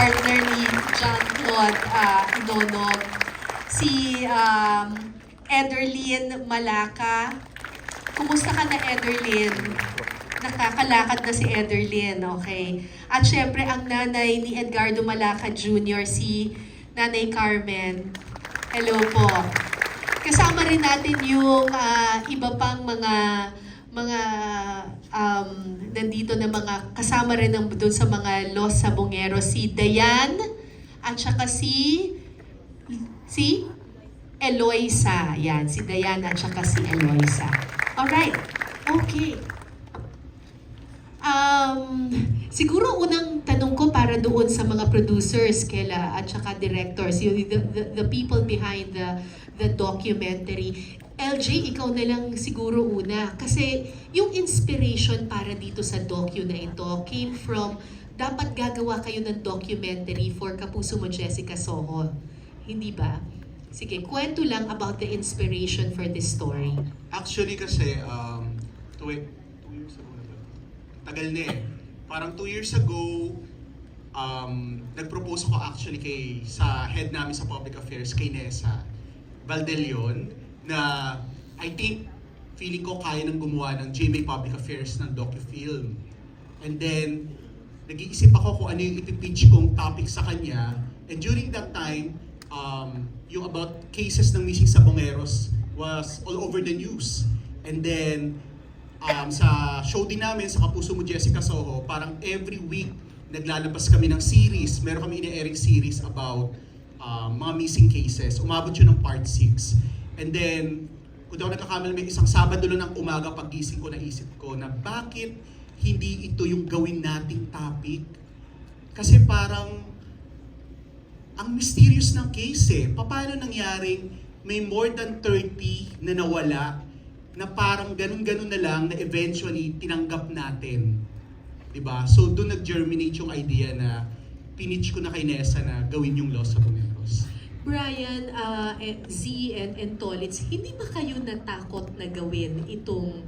partner ni John Claude uh, Nonog, si um, Ederlyn Malaka. Kumusta ka na, Ederlyn? Nakakalakad na si Ederlyn, okay? At syempre, ang nanay ni Edgardo Malaka Jr., si Nanay Carmen. Hello po. Kasama rin natin yung ah, iba pang mga mga um, nandito na mga kasama rin ng doon sa mga Los Sabongero si Dayan at saka si si Eloisa. Yan, si Dayan at saka si Eloisa. Alright. Okay. Um, siguro unang tanong ko para doon sa mga producers kela at saka directors, yung the, the, the people behind the the documentary. LJ, ikaw na lang siguro una kasi yung inspiration para dito sa docu na ito came from dapat gagawa kayo ng documentary for Kapuso mo Jessica Soho. Hindi ba? Sige, kwento lang about the inspiration for this story. Actually kasi, um, two, two years ago na ba? Tagal na eh. Parang two years ago, um, nag-propose ako actually kay, sa head namin sa public affairs, kay Nessa Valdelion, na I think, feeling ko kaya nang gumawa ng GMA Public Affairs ng docu-film. And then, nag-iisip ako kung ano yung ipipitch kong topic sa kanya. And during that time, um, yung about cases ng missing sabongeros was all over the news. And then, um, sa show din namin, sa Kapuso mo Jessica Soho, parang every week, naglalabas kami ng series. Meron kami ina-airing series about um, mga missing cases. Umabot yun ng part 6. And then, kung ako nagkakamali, may isang Sabado lang ng umaga pagising ko, naisip ko na bakit hindi ito yung gawin nating topic? Kasi parang ang mysterious ng case eh. Paano nangyaring may more than 30 na nawala na parang ganun-ganun na lang na eventually tinanggap natin. 'Di ba? So doon nag-germinate yung idea na pinitch ko na kay Nessa na gawin yung Los Saboneros. Brian, uh, eh, Z and, and Tolitz, hindi ba kayo natakot na gawin itong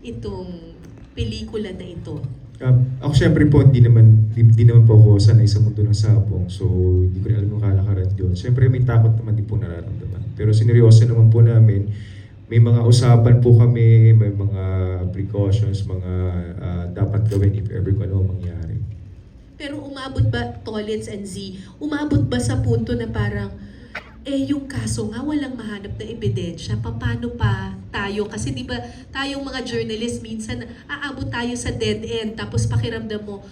itong pelikula na ito? Um, ako syempre po, hindi naman, di, di naman po ako sanay sa mundo ng sabong. So, hindi ko rin alam yung kalakaran doon. Syempre, may takot naman din po nararamdaman. Pero sineryoso naman po namin. May mga usapan po kami, may mga precautions, mga ah, dapat gawin if ever kung ano ang mangyari. Pero umabot ba, Tolitz and Z, umabot ba sa punto na parang, eh yung kaso nga walang mahanap na ebidensya, paano pa tayo? Kasi di ba tayong mga journalist minsan aabot tayo sa dead end tapos pakiramdam mo,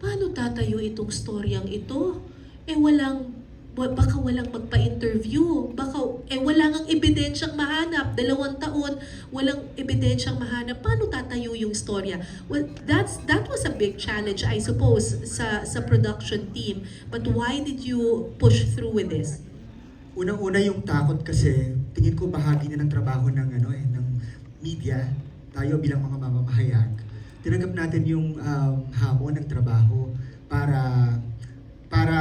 paano tatayo itong storyang ito? Eh walang, wa- baka walang magpa-interview, baka, eh wala ngang ebidensyang mahanap, dalawang taon, walang ebidensyang mahanap, paano tatayo yung storya? Well, that's, that was a big challenge, I suppose, sa, sa production team. But why did you push through with this? Unang-una yung takot kasi tingin ko bahagi na ng trabaho ng ano eh ng media tayo bilang mga mamamahayag. Tinanggap natin yung um, hamon ng trabaho para para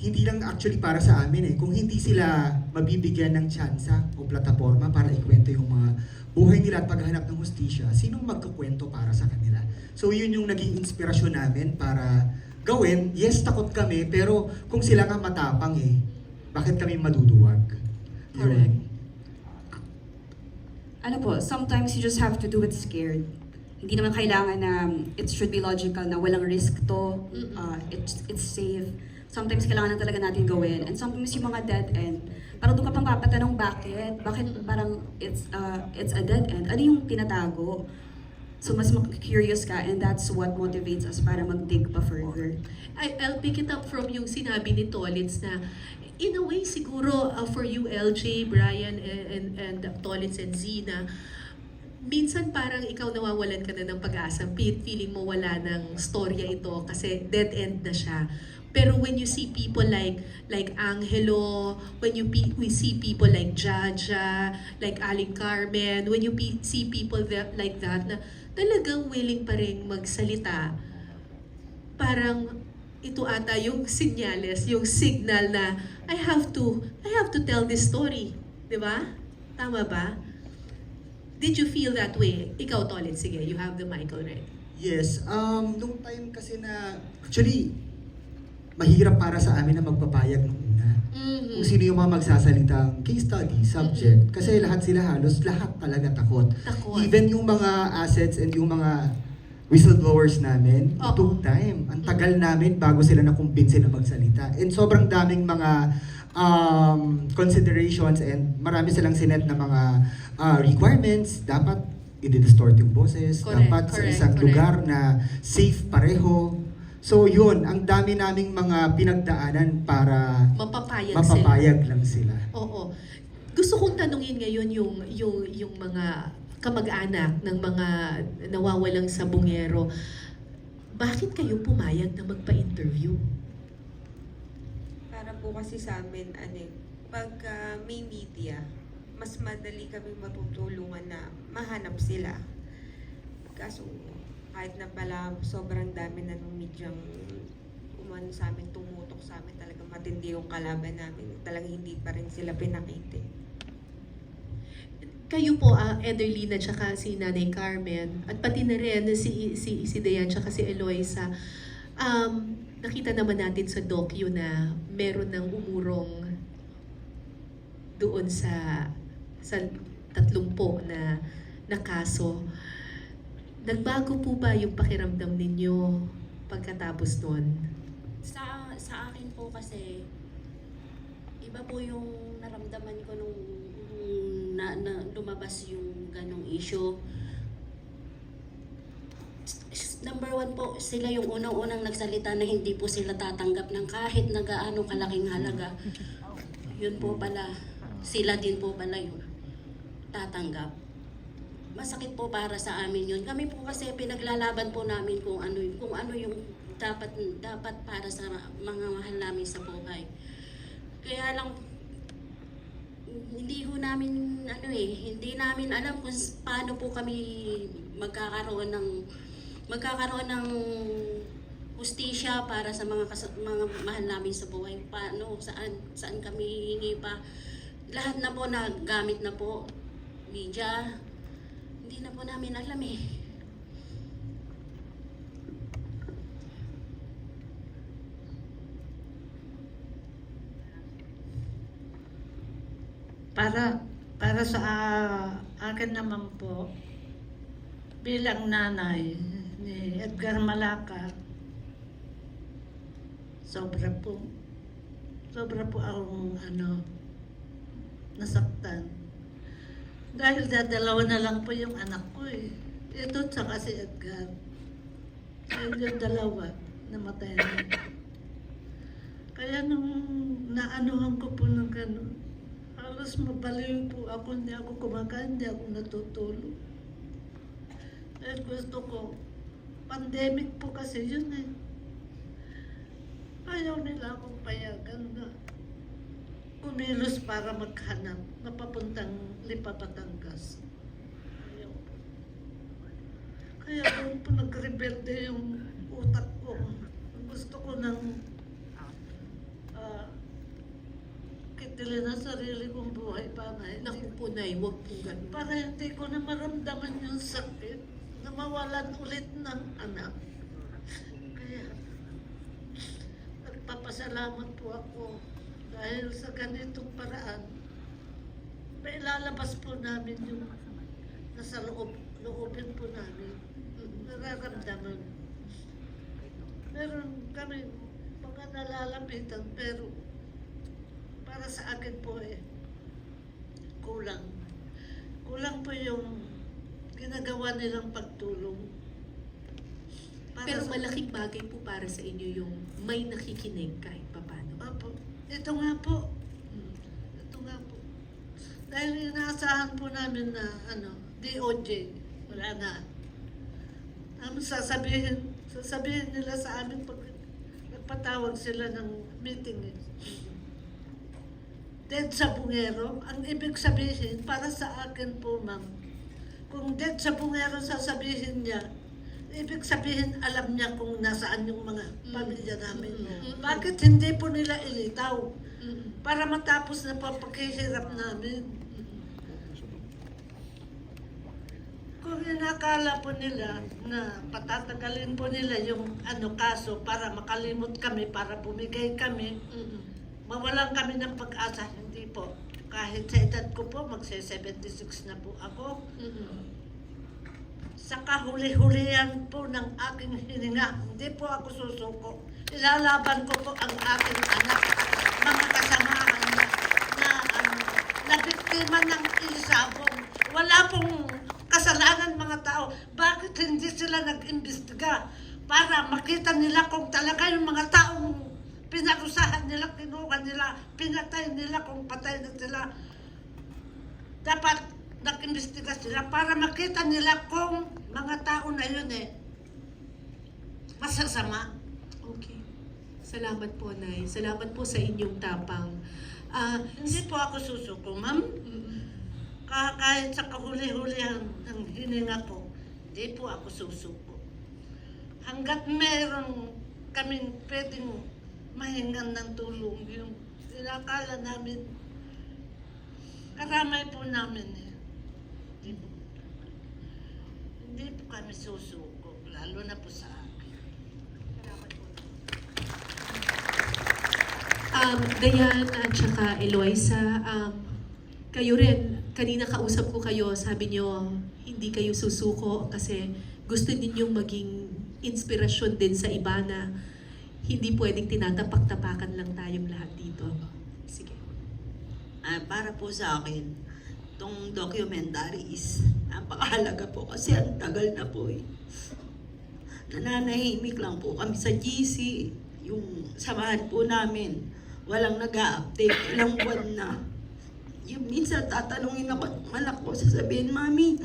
hindi lang actually para sa amin eh kung hindi sila mabibigyan ng tsansa o plataforma para ikwento yung mga buhay nila at paghahanap ng hustisya, sinong magkukwento para sa kanila? So yun yung naging inspirasyon namin para gawin. Yes, takot kami, pero kung sila nga matapang eh, bakit kami maduduwag? Yun. Correct. ano po, sometimes you just have to do it scared. Hindi naman kailangan na um, it should be logical na walang risk to, uh, it's, it's safe. Sometimes kailangan na talaga natin gawin. And sometimes yung mga dead end, parang doon ka pang papatanong bakit? Bakit parang it's, uh, it's a dead end? Ano yung tinatago? So mas curious ka and that's what motivates us para mag-dig pa further. I, I'll pick it up from yung sinabi ni Tolitz na in a way siguro uh, for you LJ, Brian and, and, and Tolitz and Z na minsan parang ikaw nawawalan ka na ng pag-asa. Fe- Feeling mo wala ng storya ito kasi dead end na siya. Pero when you see people like like Angelo, when you pe- we see people like Jaja, like Aling Carmen, when you pe- see people that, like that na talagang willing pa rin magsalita, parang ito ata yung sinyales, yung signal na I have to, I have to tell this story. Di ba? Tama ba? Did you feel that way? Ikaw, Tolit, sige, you have the mic already. Yes, um, nung time kasi na, actually, mahirap para sa amin na magpapayag nung una. Mhm. Kung sino yung mga magsasalitang case study, subject. Kasi lahat sila halos, lahat talaga takot. Takot. Even yung mga assets and yung mga whistleblowers namin, it Oo. took time. Ang tagal namin bago sila nakumbinsi na magsalita. And sobrang daming mga um, considerations and marami silang sinet na mga uh, requirements. Dapat i-distort yung boses. Correct, Dapat sa correct, isang correct. lugar na safe pareho. So yun, ang dami naming mga pinagdaanan para Mapapayag, sila. mapapayag lang sila. Oo. Gusto kong tanungin ngayon yung yung yung mga kamag-anak ng mga nawawalang sabungero. Bakit kayo pumayag na magpa-interview? Para po kasi sa amin, ano eh, pagka may media, mas madali kami matutulungan na mahanap sila. Kaso, kahit na pala sobrang dami na ng medyang umano sa amin, tumutok sa amin, talagang matindi yung kalaban namin. Talagang hindi pa rin sila pinakita. Kayo po, uh, Ederlina, tsaka si Nanay Carmen, at pati na rin si, si, si Dayan, tsaka si Eloisa, um, nakita naman natin sa docu na meron ng umurong doon sa sa tatlong po na, na kaso. Nagbago po ba yung pakiramdam ninyo pagkatapos nun? Sa, sa akin po kasi, iba po yung naramdaman ko nung, nung na, na lumabas yung ganong issue. Number one po, sila yung unang-unang nagsalita na hindi po sila tatanggap ng kahit na gaano kalaking halaga. Yun po pala, sila din po pala yung tatanggap. Masakit po para sa amin yun. Kami po kasi pinaglalaban po namin kung ano kung ano yung dapat dapat para sa mga mahal namin sa buhay. Kaya lang hindi ho namin ano eh, hindi namin alam kung paano po kami magkakaroon ng magkakaroon ng hustisya para sa mga mga mahal namin sa buhay. Paano, saan saan kami hihingi pa. Lahat na po na gamit na po media. Hindi na po namin alam eh. Para para sa ah, akin naman po bilang nanay ni Edgar Malaka sobra po sobra po akong ano nasaktan dahil dadalawa na lang po yung anak ko eh ito tsaka si Edgar dahil yung dalawa namatay na kaya nung naanuhan ko po ng ganun Halos mabaliw po ako, hindi ako kumakain, hindi ako natutulog. Dahil gusto ko, pandemic po kasi yun eh. Ayaw nila akong payagan na kumilos para maghanap na papuntang Lipa, Batangas. Ayaw po. Kaya doon po nagrebelde yung utak ko. Gusto ko ng ah, kitilin ang sarili kong buhay para hindi, Naku po, Nay, huwag po ganun. para hindi ko na maramdaman yung sakit na mawalan ulit ng anak. Kaya, nagpapasalamat po ako dahil sa ganitong paraan, may ilalabas po namin yung nasa loob, loobin po namin, nararamdaman. Meron kami mga nalalapitan pero para sa akin po eh, kulang. Kulang po yung ginagawa nilang pagtulong. Para Pero malaking bagay po para sa inyo yung may nakikinig. Opo. Ito nga po. Ito nga po. Dahil inaasahan po namin na ano, DOJ, wala na. Ang sasabihin, sasabihin nila sa amin pag nagpatawag sila ng meeting eh. Dead sa bungero, ang ibig sabihin, para sa akin po ma'am, kung dead sa bungero sasabihin niya, ibig sabihin alam niya kung nasaan yung mga pamilya namin. Mm. Bakit hindi po nila ilitaw? Mm. Para matapos na papaghihirap namin. Kung inakala po nila na patatagalin po nila yung ano kaso para makalimot kami, para bumigay kami, Mm-mm. mawalan kami ng pag-asa. Hindi po. Kahit sa edad ko po, magse-76 na po ako. Mm-mm. Sa kahuli-hulihan po ng aking hininga, hindi po ako susuko. Ilalaban ko po ang aking anak, mga kasamahan na, na, ano, na biktima ng isabong. Wala pong kasalanan mga tao. Bakit hindi sila nag-imbestiga para makita nila kung talaga yung mga taong pinarusahan nila, kinuha nila, pinatay nila kung patay na sila dapat nag-imbestiga sila para makita nila kung mga tao na yun eh masasama. Okay. Salamat po, Nay. Salamat po sa inyong tapang. Ah, Hindi po ako susuko, ma'am. Ka- Kahit sa kahuli-hulihan ng hininga ko, hindi po ako susuko. Hanggat meron kaming pwedeng mahingan ng tulong, yung inakala namin, karamay po namin eh. Hindi po, hindi po kami susuko, lalo na po sa akin. Um, Dayan at saka Eloisa, um, kayo rin, kanina kausap ko kayo, sabi nyo, hindi kayo susuko kasi gusto ninyong maging inspirasyon din sa iba na hindi pwedeng tinatapak-tapakan lang tayong lahat dito. Sige. Ah, para po sa akin, itong documentary is napakahalaga po kasi ang tagal na po eh. Nananahimik lang po kami sa GC, yung samahan po namin. Walang nag update ilang buwan na. Yung minsan tatanungin ako ng ko, sasabihin, Mami,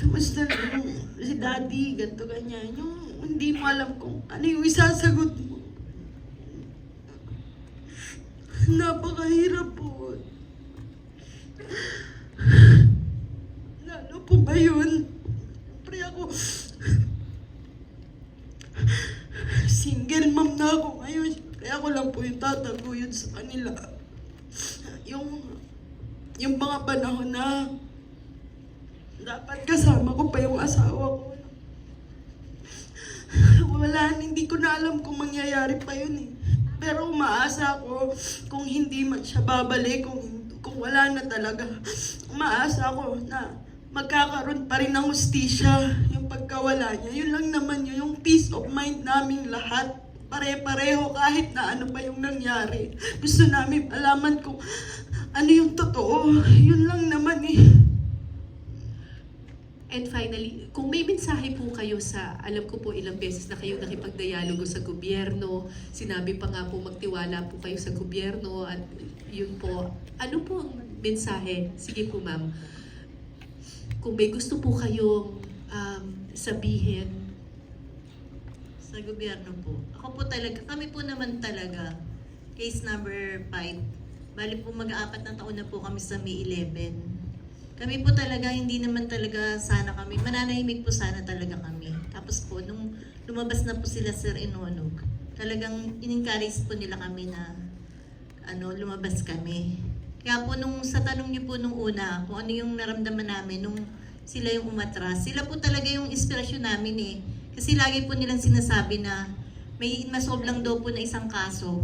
kamusta yung si Daddy, ganto ganyan. Yung hindi mo alam kung ano yung isasagot mo. Napakahirap po. Po ngayon. Pre ako. Single mom na ako ngayon. Pre ako lang po yung tataguyod sa kanila. Yung yung mga panahon na dapat kasama ko pa yung asawa ko. Wala, hindi ko na alam kung mangyayari pa yun eh. Pero umaasa ako kung hindi man siya babalik, kung, kung wala na talaga. Umaasa ako na magkakaroon pa rin ng hustisya yung pagkawala niya. Yun lang naman yun, yung peace of mind naming lahat. Pare-pareho kahit na ano pa yung nangyari. Gusto namin alaman kung ano yung totoo. Yun lang naman eh. And finally, kung may mensahe po kayo sa, alam ko po ilang beses na kayo nakipagdialogo sa gobyerno, sinabi pa nga po magtiwala po kayo sa gobyerno at yun po, ano po ang mensahe? Sige po ma'am. Kung may gusto po kayong um, sabihin, sa gobyerno po. Ako po talaga, kami po naman talaga, case number 5, bali po mag-aapat na taon na po kami sa May 11. Kami po talaga, hindi naman talaga sana kami, mananahimik po sana talaga kami. Tapos po, nung lumabas na po sila Sir Inonog, talagang in-encourage po nila kami na ano, lumabas kami. Kaya po nung sa tanong niyo po nung una, kung ano yung naramdaman namin nung sila yung umatras, sila po talaga yung inspirasyon namin eh. Kasi lagi po nilang sinasabi na may masoblang daw po na isang kaso.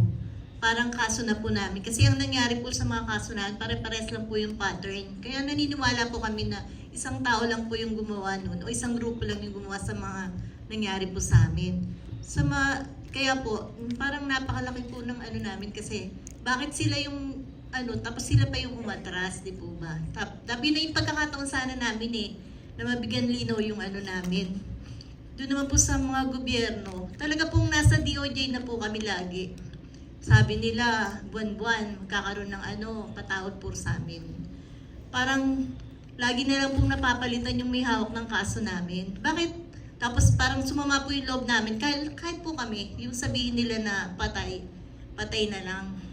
Parang kaso na po namin. Kasi ang nangyari po sa mga kaso namin, pare-pares lang po yung pattern. Kaya naniniwala po kami na isang tao lang po yung gumawa nun o isang grupo lang yung gumawa sa mga nangyari po sa amin. Sa mga, kaya po, parang napakalaki po ng ano namin kasi bakit sila yung ano, tapos sila pa yung umatras, di po ba? Tap, tapi na yung pagkakataon sana namin eh, na mabigyan linaw yung ano namin. Doon naman po sa mga gobyerno, talaga pong nasa DOJ na po kami lagi. Sabi nila, buwan-buwan, magkakaroon ng ano, patawad po sa amin. Parang, lagi na lang pong napapalitan yung may hawak ng kaso namin. Bakit? Tapos parang sumama po yung loob namin. Kahit, kahit po kami, yung sabihin nila na patay, patay na lang.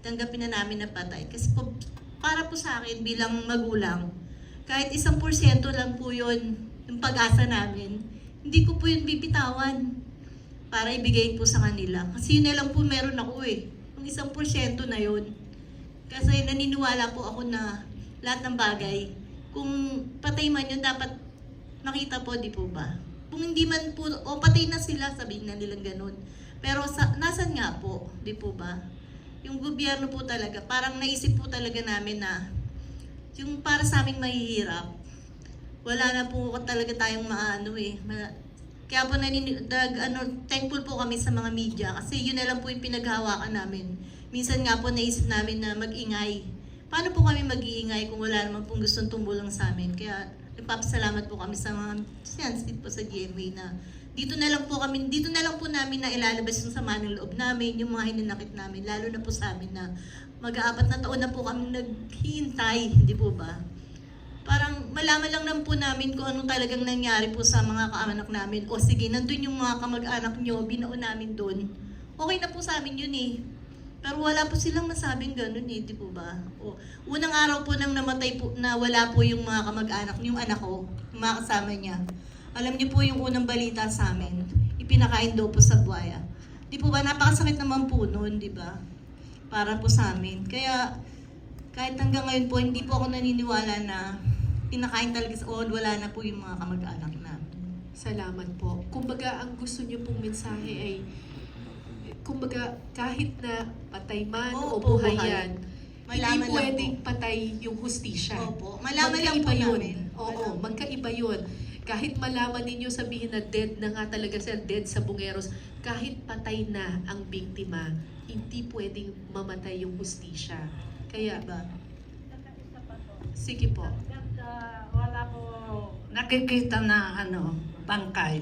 Tanggapin na namin na patay. Kasi po, para po sa akin bilang magulang, kahit isang porsyento lang po yun, yung pag-asa namin, hindi ko po yun bibitawan para ibigay po sa kanila. Kasi yun lang po meron ako eh. Yung isang porsyento na yun. Kasi naniniwala po ako na lahat ng bagay, kung patay man yun, dapat nakita po, di po ba? Kung hindi man po, o patay na sila, sabihin na nilang ganun. Pero sa, nasan nga po, di po ba? Yung gobyerno po talaga, parang naisip po talaga namin na yung para sa aming mahihirap, wala na po talaga tayong maano eh. Kaya po nanin, dag, ano, thankful po kami sa mga media kasi yun na lang po yung pinaghahawakan namin. Minsan nga po naisip namin na mag-ingay. Paano po kami mag-iingay kung wala naman pong gustong tumulong sa amin? Kaya nagpapasalamat po kami sa mga sensitive po sa GMA na dito na lang po kami, dito na lang po namin na ilalabas yung sama ng loob namin, yung mga hinanakit namin, lalo na po sa amin na mag-aapat na taon na po kami naghihintay, di po ba? Parang malaman lang naman po namin kung anong talagang nangyari po sa mga kaanak namin. O sige, nandun yung mga kamag-anak nyo, binao namin doon. Okay na po sa amin yun eh. Pero wala po silang nasabing ganun eh, di po ba? O, unang araw po nang namatay po, na wala po yung mga kamag-anak, yung anak ko, yung mga kasama niya. Alam niyo po yung unang balita sa amin, ipinakain daw po sa buhaya. Di po ba, napakasakit naman po noon, di ba? Para po sa amin. Kaya, kahit hanggang ngayon po, hindi po ako naniniwala na pinakain talaga sa o wala na po yung mga kamag-anak namin. Salamat po. Kumbaga, ang gusto niyo pong mensahe ay, kumbaga, kahit na patay man o Opo, buhay buhay. yan, Malaman hindi lang pwedeng patay yung hustisya. Opo, malaman lang po Magkaiba yun. namin. Oo, Malaman. magkaiba yun. Kahit malaman ninyo sabihin na dead na nga talaga siya, dead sa bungeros, kahit patay na ang biktima, hindi pwedeng mamatay yung hustisya. Kaya ba? Sige po. Wala po nakikita na ano, bangkay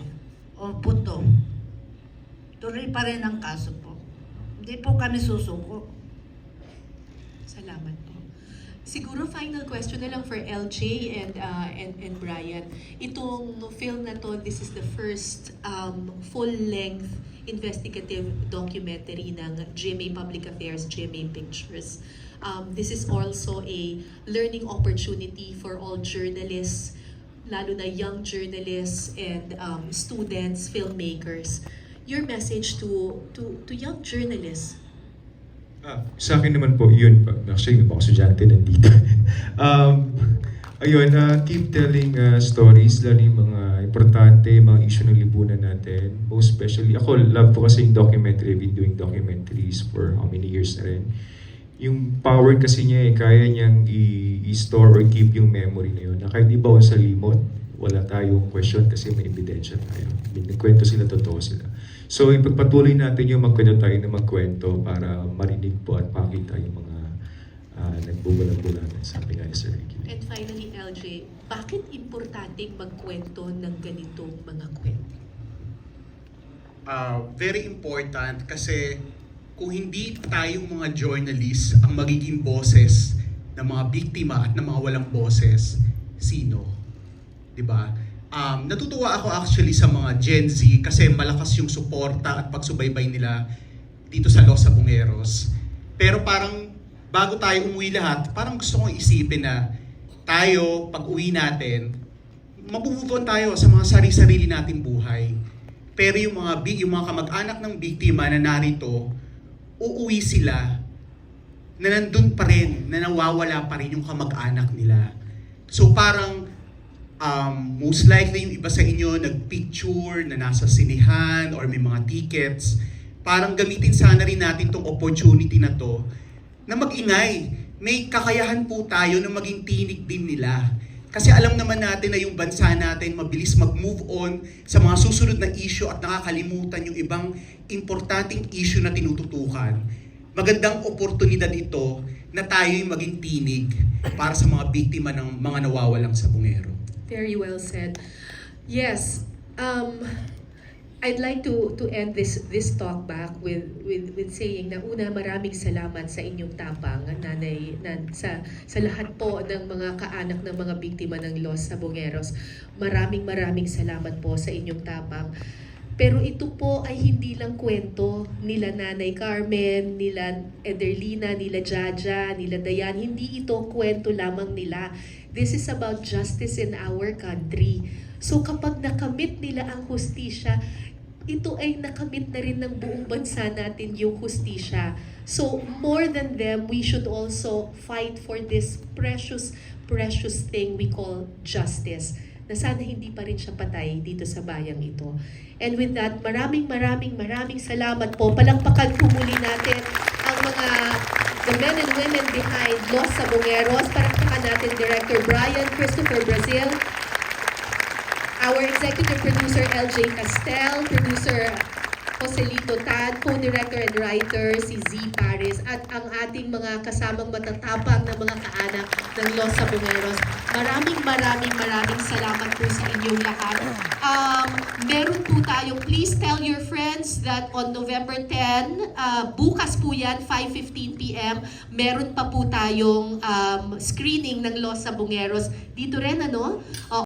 o puto. Tuloy pa rin ang kaso po. Hindi po kami susuko. Salamat po. Siguro final question na lang for LJ and uh, and and Brian. Itong film na to, this is the first um, full-length investigative documentary ng GMA Public Affairs, GMA Pictures. Um, this is also a learning opportunity for all journalists, lalo na young journalists and um, students, filmmakers. Your message to to to young journalists Ah, sa akin naman po, yun. Actually, yung mga estudyante nandito. um, ayun, uh, keep telling uh, stories, lalo yung mga importante, mga issue ng lipunan natin. Most especially, ako, love ko kasi yung documentary. I've been doing documentaries for how many years na rin. Yung power kasi niya eh, kaya niyang i-store or keep yung memory na yun. Na kahit di ba sa limot, wala tayong question kasi may ebidensya tayo. Nagkwento sila, totoo sila. So, ipagpatuloy natin yung magkwento tayo na magkwento para marinig po at makita yung mga uh, nagbubulag-bulagan, sabi nga ni Sir. And finally, LJ, bakit importanteng magkwento ng ganitong mga kwento? uh, very important kasi kung hindi tayong mga journalists ang magiging boses ng mga biktima at ng mga walang boses, sino? 'Di ba? Um, natutuwa ako actually sa mga Gen Z kasi malakas yung suporta at pagsubaybay nila dito sa Los Sabongeros. Pero parang bago tayo umuwi lahat, parang gusto kong isipin na tayo, pag uwi natin, mabubuton tayo sa mga sarili-sarili nating buhay. Pero yung mga yung mga kamag-anak ng biktima na narito, uuwi sila na nandun pa rin, na nawawala pa rin yung kamag-anak nila. So parang um, most likely yung iba sa inyo nagpicture na nasa sinihan or may mga tickets, parang gamitin sana rin natin tong opportunity na to na magingay. May kakayahan po tayo na maging tinig din nila. Kasi alam naman natin na yung bansa natin mabilis mag-move on sa mga susunod na issue at nakakalimutan yung ibang importanteng issue na tinututukan. Magandang oportunidad ito na tayo yung maging tinig para sa mga biktima ng mga nawawalang sa bungero. Very well said. Yes, um, I'd like to to end this this talk back with with with saying na una maraming salamat sa inyong tapang nanay nan sa sa lahat po ng mga kaanak ng mga biktima ng Los Sabongeros. Maraming maraming salamat po sa inyong tapang. Pero ito po ay hindi lang kwento nila Nanay Carmen, nila Ederlina, nila Jaja, nila Dayan. Hindi ito kwento lamang nila. This is about justice in our country. So kapag nakamit nila ang hustisya, ito ay nakamit na rin ng buong bansa natin yung hustisya. So more than them, we should also fight for this precious, precious thing we call justice. na sana hindi pa rin siya patay dito sa bayang ito. And with that, maraming maraming maraming salamat po. Palakpakan po muli natin ang mga the men and women behind Los Sabongeros. Palakpakan natin Director Brian Christopher Brazil, our executive producer LJ Castel, producer Joselito Tan, co-director and writer si Z Paris, at ang ating mga kasamang matatapang na mga kaanak ng Los Sabongeros. Maraming maraming maraming salamat po sa inyong lahat. Um, meron po tayong, please tell your friends that on November 10, uh, bukas po yan, 5.15 p.m., meron pa po tayong um, screening ng Los Sabongeros. Dito rin, ano?